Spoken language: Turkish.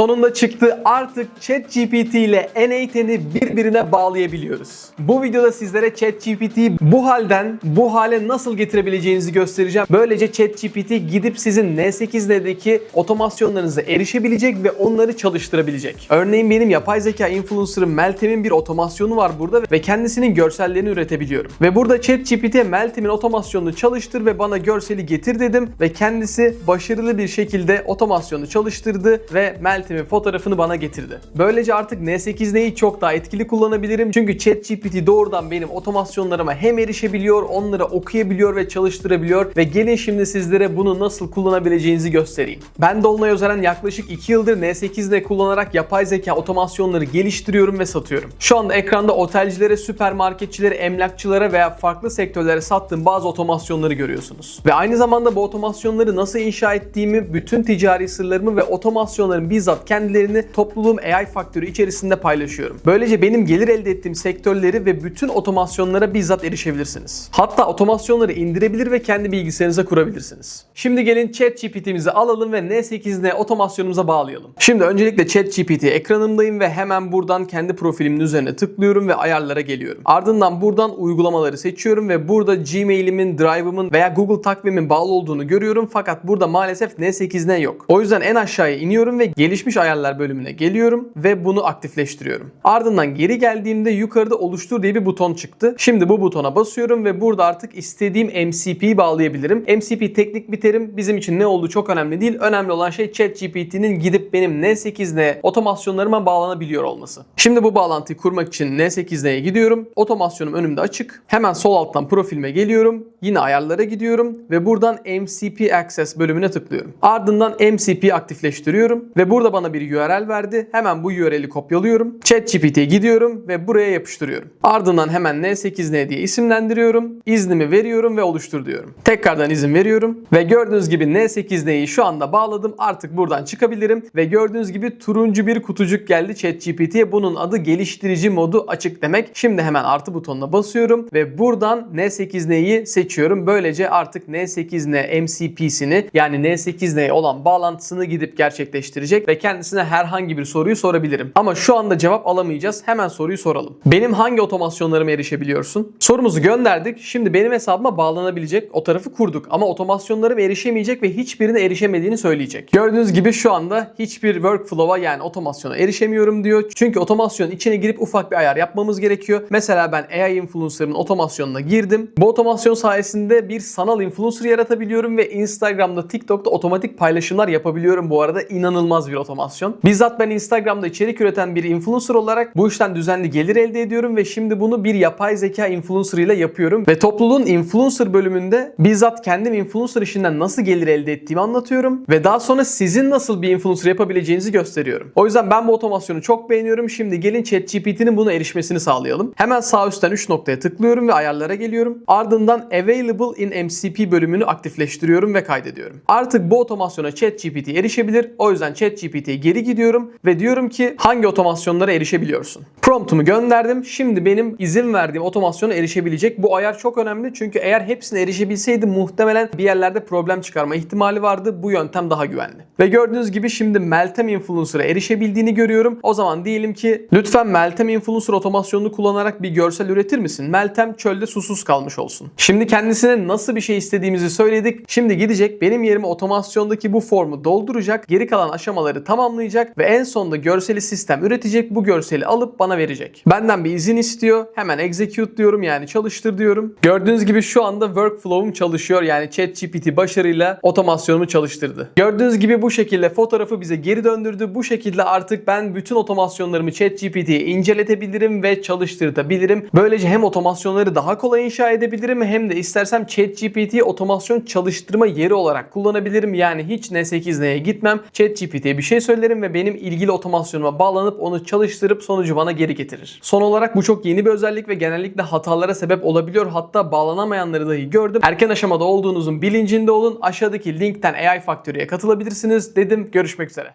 Sonunda çıktı. Artık ChatGPT ile N8'i birbirine bağlayabiliyoruz. Bu videoda sizlere ChatGPT'yi bu halden bu hale nasıl getirebileceğinizi göstereceğim. Böylece ChatGPT gidip sizin N8'deki otomasyonlarınıza erişebilecek ve onları çalıştırabilecek. Örneğin benim yapay zeka influencer'ım Meltem'in bir otomasyonu var burada ve kendisinin görsellerini üretebiliyorum. Ve burada ChatGPT'ye Meltem'in otomasyonunu çalıştır ve bana görseli getir dedim ve kendisi başarılı bir şekilde otomasyonu çalıştırdı ve Meltem'in fotoğrafını bana getirdi. Böylece artık N8N'yi çok daha etkili kullanabilirim. Çünkü ChatGPT doğrudan benim otomasyonlarıma hem erişebiliyor, onları okuyabiliyor ve çalıştırabiliyor ve gelin şimdi sizlere bunu nasıl kullanabileceğinizi göstereyim. Ben Dolunay Özeren yaklaşık 2 yıldır N8N kullanarak yapay zeka otomasyonları geliştiriyorum ve satıyorum. Şu anda ekranda otelcilere, süpermarketçilere, emlakçılara veya farklı sektörlere sattığım bazı otomasyonları görüyorsunuz. Ve aynı zamanda bu otomasyonları nasıl inşa ettiğimi, bütün ticari sırlarımı ve otomasyonların bizzat kendilerini topluluğum AI faktörü içerisinde paylaşıyorum. Böylece benim gelir elde ettiğim sektörleri ve bütün otomasyonlara bizzat erişebilirsiniz. Hatta otomasyonları indirebilir ve kendi bilgisayarınıza kurabilirsiniz. Şimdi gelin ChatGPT'mizi alalım ve N8N otomasyonumuza bağlayalım. Şimdi öncelikle ChatGPT ekranımdayım ve hemen buradan kendi profilimin üzerine tıklıyorum ve ayarlara geliyorum. Ardından buradan uygulamaları seçiyorum ve burada Gmail'imin, Drive'ımın veya Google takvimin bağlı olduğunu görüyorum fakat burada maalesef N8N yok. O yüzden en aşağıya iniyorum ve gelişmiş ayarlar bölümüne geliyorum ve bunu aktifleştiriyorum. Ardından geri geldiğimde yukarıda oluştur diye bir buton çıktı. Şimdi bu butona basıyorum ve burada artık istediğim MCP'yi bağlayabilirim. MCP teknik bir terim. Bizim için ne olduğu çok önemli değil. Önemli olan şey ChatGPT'nin gidip benim N8N otomasyonlarıma bağlanabiliyor olması. Şimdi bu bağlantıyı kurmak için N8N'ye gidiyorum. Otomasyonum önümde açık. Hemen sol alttan profilime geliyorum. Yine ayarlara gidiyorum ve buradan MCP Access bölümüne tıklıyorum. Ardından MCP aktifleştiriyorum ve burada bana bir URL verdi. Hemen bu URL'i kopyalıyorum. ChatGPT'ye gidiyorum ve buraya yapıştırıyorum. Ardından hemen N8N diye isimlendiriyorum. İznimi veriyorum ve oluştur diyorum. Tekrardan izin veriyorum ve gördüğünüz gibi N8N'yi şu anda bağladım. Artık buradan çıkabilirim ve gördüğünüz gibi turuncu bir kutucuk geldi ChatGPT'ye. Bunun adı geliştirici modu açık demek. Şimdi hemen artı butonuna basıyorum ve buradan N8N'yi seçiyorum. Böylece artık N8N MCP'sini yani N8N'ye olan bağlantısını gidip gerçekleştirecek ve kendisine herhangi bir soruyu sorabilirim. Ama şu anda cevap alamayacağız. Hemen soruyu soralım. Benim hangi otomasyonlarıma erişebiliyorsun? Sorumuzu gönderdik. Şimdi benim hesabıma bağlanabilecek o tarafı kurduk. Ama otomasyonlarım erişemeyecek ve hiçbirine erişemediğini söyleyecek. Gördüğünüz gibi şu anda hiçbir workflow'a yani otomasyona erişemiyorum diyor. Çünkü otomasyonun içine girip ufak bir ayar yapmamız gerekiyor. Mesela ben AI influencer'ın otomasyonuna girdim. Bu otomasyon sayesinde bir sanal influencer yaratabiliyorum ve Instagram'da, TikTok'ta otomatik paylaşımlar yapabiliyorum. Bu arada inanılmaz bir otomasyon. Bizzat ben Instagram'da içerik üreten bir influencer olarak bu işten düzenli gelir elde ediyorum ve şimdi bunu bir yapay zeka influencer ile yapıyorum. Ve topluluğun influencer bölümünde bizzat kendim influencer işinden nasıl gelir elde ettiğimi anlatıyorum. Ve daha sonra sizin nasıl bir influencer yapabileceğinizi gösteriyorum. O yüzden ben bu otomasyonu çok beğeniyorum. Şimdi gelin ChatGPT'nin buna erişmesini sağlayalım. Hemen sağ üstten 3 noktaya tıklıyorum ve ayarlara geliyorum. Ardından Available in MCP bölümünü aktifleştiriyorum ve kaydediyorum. Artık bu otomasyona ChatGPT erişebilir. O yüzden ChatGPT'ye geri gidiyorum ve diyorum ki hangi otomasyonlara erişebiliyorsun? Promptumu gönderdim. Şimdi benim izin verdiğim otomasyona erişebilecek. Bu ayar çok önemli çünkü eğer hepsine erişebilseydi muhtemelen bir yerlerde problem çıkarma ihtimali vardı. Bu yöntem daha güvenli. Ve gördüğünüz gibi şimdi Meltem Influencer'a erişebildiğini görüyorum. O zaman diyelim ki lütfen Meltem Influencer otomasyonunu kullanarak bir görsel üretir misin? Meltem çölde susuz kalmış olsun. Şimdi kendisine nasıl bir şey istediğimizi söyledik. Şimdi gidecek benim yerime otomasyondaki bu formu dolduracak. Geri kalan aşamaları tamamlayacak ve en sonunda görseli sistem üretecek. Bu görseli alıp bana verecek. Benden bir izin istiyor. Hemen execute diyorum yani çalıştır diyorum. Gördüğünüz gibi şu anda workflow'um çalışıyor. Yani ChatGPT başarıyla otomasyonumu çalıştırdı. Gördüğünüz gibi bu şekilde fotoğrafı bize geri döndürdü. Bu şekilde artık ben bütün otomasyonlarımı ChatGPT'ye inceletebilirim ve çalıştırtabilirim. Böylece hem otomasyonları daha kolay inşa edebilirim hem de istersem ChatGPT'yi otomasyon çalıştırma yeri olarak kullanabilirim. Yani hiç N8N'ye gitmem. ChatGPT'ye bir şey söylerim ve benim ilgili otomasyonuma bağlanıp onu çalıştırıp sonucu bana geri getirir. Son olarak bu çok yeni bir özellik ve genellikle hatalara sebep olabiliyor. Hatta bağlanamayanları dahi gördüm. Erken aşamada olduğunuzun bilincinde olun. Aşağıdaki linkten AI Factory'ye katılabilirsiniz dedim. Görüşmek üzere.